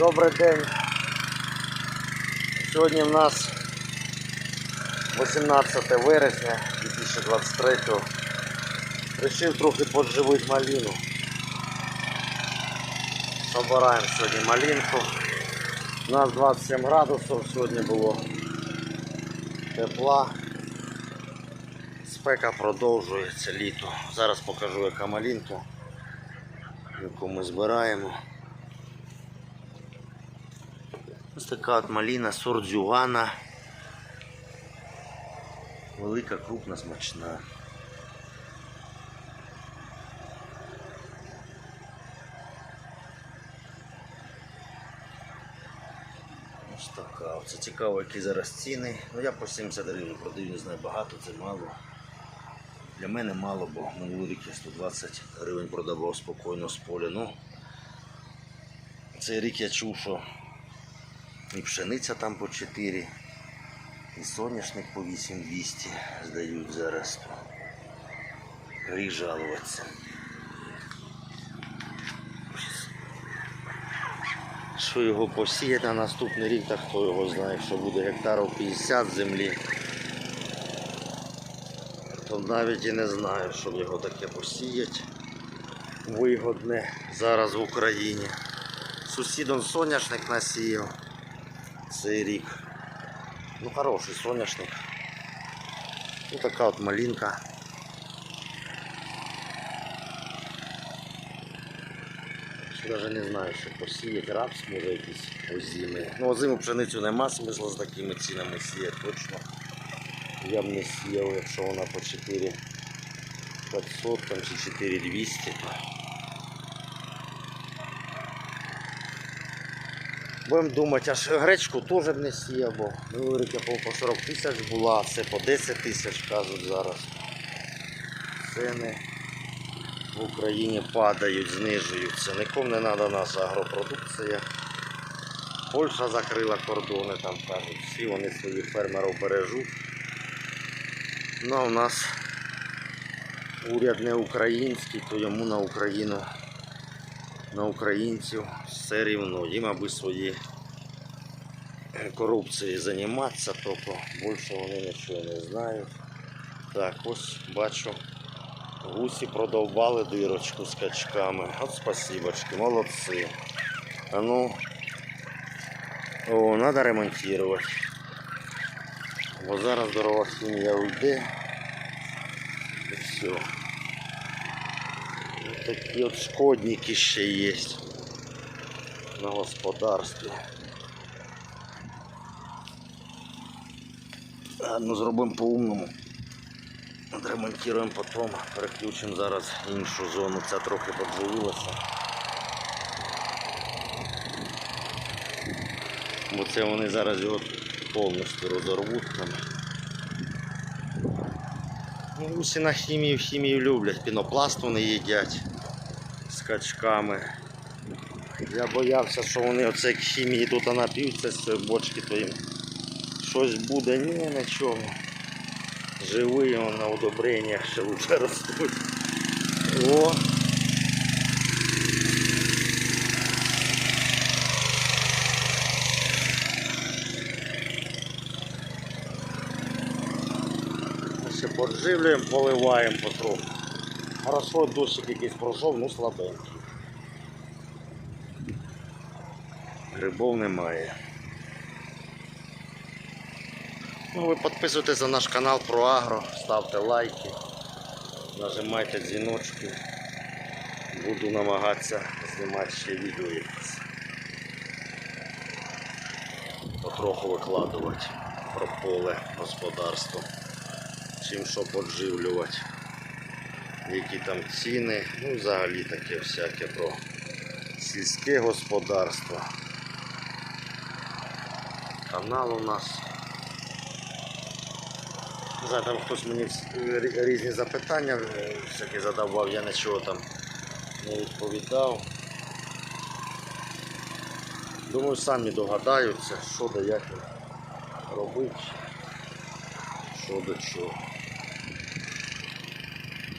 Добрий день. Сьогодні в нас 18 вересня 2023 Рішив трохи подживити малину. Собираємо сьогодні малинку. У нас 27 градусів сьогодні було тепла. Спека продовжується літо. Зараз покажу яка малинка, яку ми збираємо. Ось така от малина сорт. Велика, крупна, смачна. Ось така. Це цікаво, які зараз ціни. Ну я по 70 гривень продаю, не знаю, багато, це мало. Для мене мало, бо минулий рік я 120 гривень продавав спокійно з поля. Ну, цей рік я чув, що і пшениця там по 4, і соняшник по 8200 здають зараз. Гріх жалуватися. Що його посіяти на наступний рік, так хто його знає, якщо буде гектарів 50 землі. То навіть і не знаю, щоб його таке посіяти. Вигодне зараз в Україні. Сусідом соняшник насіяв цей. Ну хороший соняшник. Ну така от малинка. Навіть не знаю, що посіяти рапс, може якийсь озимий. Ну озиму пшеницю нема смисла з такими цінами сіяти точно. Я б не сіяв, якщо вона по 4 500 там, чи 4 200. то Будемо думати, аж гречку теж не сіяв, бо рік по по 40 тисяч була, це по 10 тисяч кажуть зараз. Ціни в Україні падають, знижуються. Нікому не треба наша агропродукція. Польща закрила кордони, там кажуть, всі вони своїх фермерів бережуть. Ну у нас уряд не український, то йому на Україну, на українців все рівно. Їм аби свої корупції займатися, тільки більше вони нічого не знають. Так, ось бачу, гусі продовбали дирочку з качками. От спасибочки, молодці. А ну, о, треба ремонтувати. Бо зараз дорога хімія уйде. І все. Ось Такі от шкодники ще є на господарстві. Ладно, зробимо по-умному. Відремонтуємо потім, переключимо зараз іншу зону. Ця трохи подживилася. Бо це вони зараз його повністю розорвуть там. Ну, усі на хімію, хімію люблять, пінопласт вони їдять з качками. Я боявся, що вони оце хімії тут нап'ються з бочки, то щось буде, ні, нічого. Живий он на удобреннях ще лучше ростуть. О! Ще подживлюємо, поливаємо потроху. Хорошо, дощик якийсь пройшов, ну слабенький. Грибов немає. Ну, ви підписуйтесь на наш канал про агро, ставте лайки, нажимайте дзвіночки. Буду намагатися знімати ще відео якісь. Потроху викладувати про поле господарство. Чим що подживлювати, які там ціни, ну взагалі таке всяке про сільське господарство. Канал у нас. Не знаю, там хтось мені різні запитання е, всякі задавав, я нічого там не відповідав. Думаю, самі догадаються, що да як робити, що до чого.